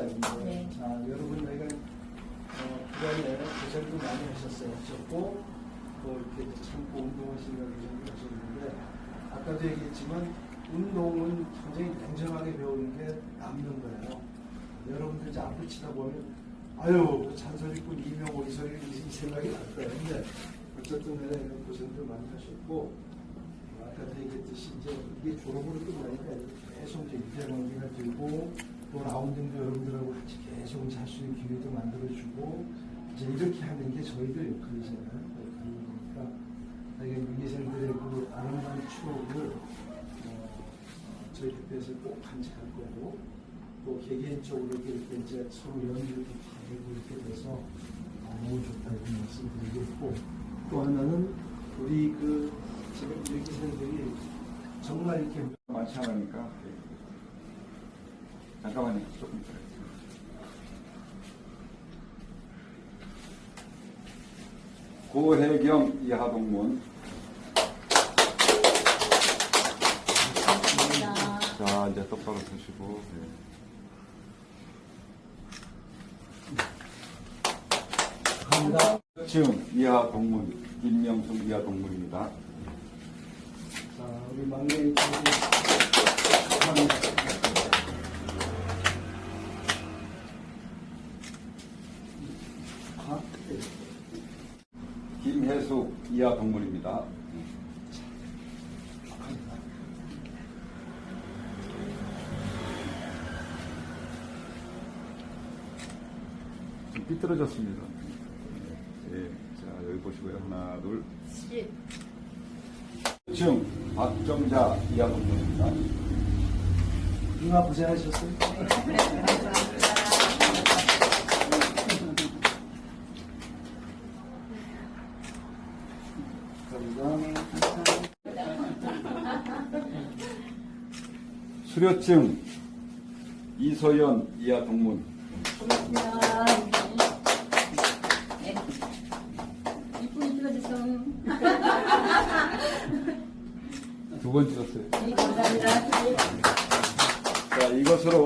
시작입니다. 네. 자, 여러분 저희가 어, 주간에 고생도 많이 하셨어요. 하셨고 또 이렇게 참고 운동하시느라 고생도 하셨는데 아까도 얘기했지만 운동은 굉장히 냉정하게 배우는 게 남는 거예요. 여러분들 이제 앞을 치다 보면 아유 그 잔소리꾼 이명호 이 소리 이 생각이 날 거예요. 근데 어쨌든 내가 이런 고생도 많이 하셨고 아까도 얘기했듯이 이제 이게 졸업으로 끝나니까 계속 이제 유대 관계가 들고 또 라운딩도 여러분들하고 같이 계속 이제 할수 있는 기회도 만들어주고 이제 이렇게 하는 게 저희들 역할이잖아요. 그러니까 저희가 유기생들의 그 아름다운 추억을 어, 저희 대표에서 꼭 간직할 거고 또 개개인적으로 이렇게 이제 서로 연주도 하고 이렇게 돼서 너무 좋다 이런 말씀 드리겠고 또 하나는 우리 그 지금 유기생들이 정말 이렇게 많지 않으니까 잠깐만요 조금. 고혜경 이하동문 감사합니다. 자 이제 똑바로 서시고 합니다. 지금 이하 동문 김명숙 이하 동문입니다 자, 우리 막내 축하합니다. 아, 네. 김혜숙 이하동문입니다 축하합니다. 좀 삐뚤어졌습니다 예, 자 여기 보시고요 하나 둘 실. 지금 박정자 이하동문입니다 누나 고생하셨어요? 감사합니다. 수료증 이소연 이하 동문 고맙습니다. 네. 이쁘게 찍어주세요. 두 번 찍었어요 네, 감사합니다. 자 이것으로